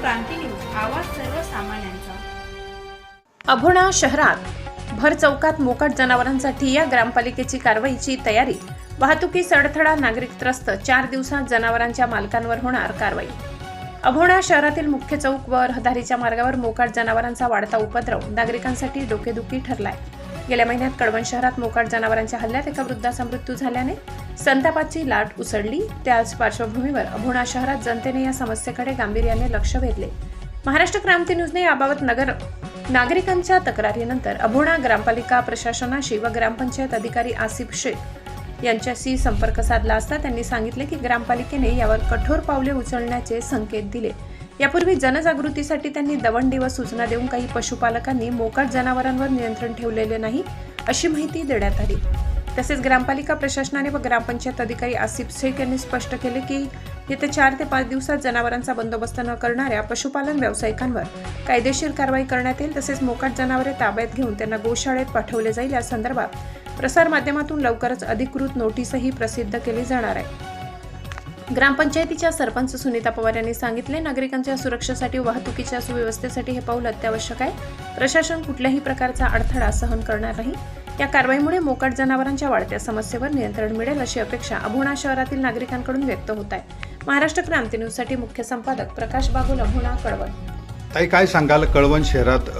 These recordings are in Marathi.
क्रांती न्यूज आवाज सर्वसामान्यांचा. अभोणा शहरात भर चौकात मोकाट जनावरांसाठी या ग्रामपालिकेची कारवाईची तयारी. वाहतुकीस अडथळा नागरिक त्रस्त चार दिवसात जनावरांच्या मालकांवर होणार कारवाई. अभोणा शहरातील मुख्य चौक व रहदारीच्या मार्गावर मोकाट जनावरांचा वाढता उपद्रव नागरिकांसाठी डोकेदुखी ठरलाय. गेल्या महिन्यात कडवण शहरात मोकाट जनावरांच्या हल्ल्यात एका वृद्धाचा मृत्यू झाल्याने संतापाची लाट उसळली. त्याच पार्श्वभूमीवर अभोणा शहरात जनतेने या समस्येकडे गांभीर्याने लक्ष वेधले. महाराष्ट्र क्रांती न्यूजने याबाबत नगर नागरिकांच्या तक्रारीनंतर अभोणा ग्रामपालिका प्रशासनाशी व ग्रामपंचायत अधिकारी आसिफ शेख यांच्याशी संपर्क साधला असता त्यांनी सांगितले की ग्रामपालिकेने यावर कठोर पावले उचलण्याचे संकेत दिले. यापूर्वी जनजागृतीसाठी त्यांनी दवंडी व सूचना देऊन काही पशुपालकांनी मोकाट जनावरांवर नियंत्रण ठेवलेले नाही अशी माहिती देण्यात आली. तसेच ग्रामपालिका प्रशासनाने व ग्रामपंचायत अधिकारी आसिफ शेख यांनी स्पष्ट केले की येत्या चार ते पाच दिवसात जनावरांचा बंदोबस्त न करणाऱ्या पशुपालन व्यावसायिकांवर कायदेशीर कारवाई करण्यात येईल तसेच मोकाट जनावरे ताब्यात घेऊन त्यांना गोशाळेत पाठवले जाईल. या संदर्भात प्रसारमाध्यमातून लवकरच अधिकृत नोटीसही प्रसिद्ध केली जाणार आहे. ग्रामपंचायतीच्या सरपंच सुनीता पवार यांनी सांगितले नागरिकांच्या सुरक्षेसाठी वाहतुकीच्या सुव्यवस्थेसाठी हे पाऊल अत्यावश्यक आहे. प्रशासन कुठल्याही प्रकारचा अडथळा सहन करणार नाही. या कारवाईमुळे मोकाट जनावरांच्या वाढत्या समस्येवर नियंत्रण मिळेल अशी अपेक्षा अभोणा शहरातील नागरिकांकडून व्यक्त होत आहे. महाराष्ट्र क्रांती न्यूजसाठी मुख्य संपादक प्रकाश बागुल अभोणा कळवण. ताई काय सांगाल? कळवण शहरात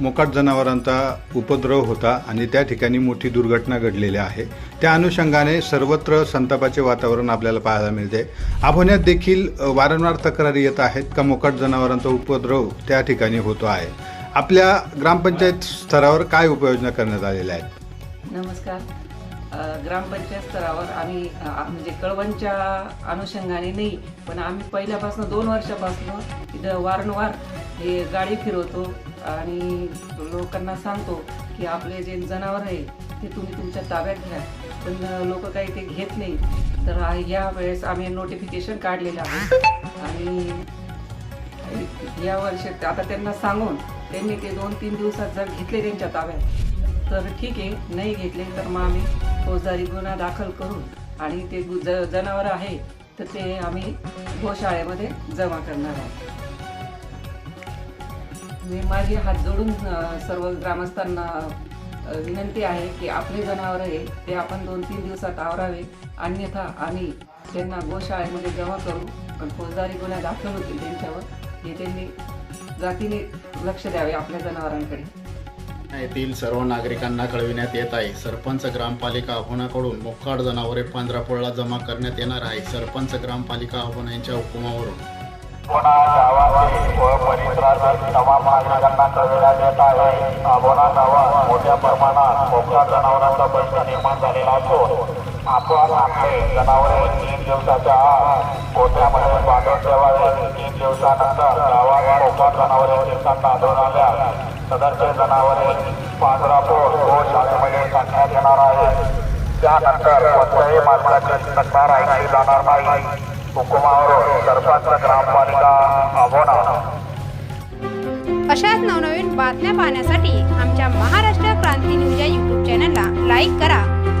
मोकाट जनावरांचा उपद्रव होता आणि त्या ठिकाणी मोठी दुर्घटना घडलेली आहे. त्या अनुषंगाने सर्वत्र संतापाचे वातावरण आपल्याला पाहायला मिळते. आभोण्यात देखील वारंवार तक्रारी येत आहेत का मोकाट जनावरांचा उपद्रव त्या ठिकाणी होतो आहे? आपल्या ग्रामपंचायत स्तरावर काय उपाययोजना करण्यात आलेल्या आहेत? नमस्कार. अ, ग्रामपंचायत स्तरावर आम्ही अ, म्हणजे कळवणच्या अनुषंगाने नाही पण आम्ही पहिल्यापासून दोन वर्षापासून इथं वारंवार हे गाडी फिरवतो आणि लोकांना सांगतो की आपले जे जनावर आहे ते तुम्ही तुमच्या ताब्यात घ्या. पण लोक काही ते घेत नाही. तर या वेळेस आम्ही नोटिफिकेशन काढलेलं आहे. आणि या वर्षी आता त्यांना सांगून त्यांनी ते दोन तीन दिवसात जर घेतले त्यांच्या ताब्यात तर ठीक आहे नाही घेतले तर मग आम्ही फौजदारी गुन्हा दाखल करू. आणि ते ज जनावर आहे तर ते आम्ही गोशाळेमध्ये जमा करणार आहोत मी माझी हात जोडून सर्व ग्रामस्थांना विनंती आहे की आपले जनावर आहे ते आपण दोन तीन दिवसात आवरावे अन्यथा आम्ही त्यांना गोशाळेमध्ये जमा करू. पण फौजदारी गुन्हा दाखल होतील त्यांच्यावर. हे त्यांनी जातीने लक्ष द्यावे आपल्या जनावरांकडे. येथील सर्व नागरिकांना कळविण्यात येत आहे. सरपंच ग्रामपालिका अहोणाकडून मोकाट जनावरे पांढरापोळला जमा करण्यात येणार आहे. सरपंच ग्रामपालिका अहोणा यांच्या हुकुमावरून पुन्हा गावातील व परिसरातील तमाम नागरिकांना कळविण्यात येत आहे. अबोना गावात मोठ्या प्रमाणात मोकाट जनावरांचा प्रश्न निर्माण झालेला असून आपण आपले जनावरे तीन दिवसाच्या आत कोठ्यामध्ये बांधून ठेवावे तीन दिवसानंतर गावात मोकाट जनावरे दिवसांत आढळून आल्या सदरचे जनावरे पांढरापूर व शाळेमध्ये टाकण्यात येणार आहे त्यानंतर कोणत्याही मालकाची तक्रार ऐकली जाणार नाही हुकुमावरून सरपंच ग्रामपालिका अबोना अशाच नवनवीन बातम्या पाहण्यासाठी आमच्या महाराष्ट्र क्रांती न्यूज या यूट्यूब चॅनलला लाईक करा.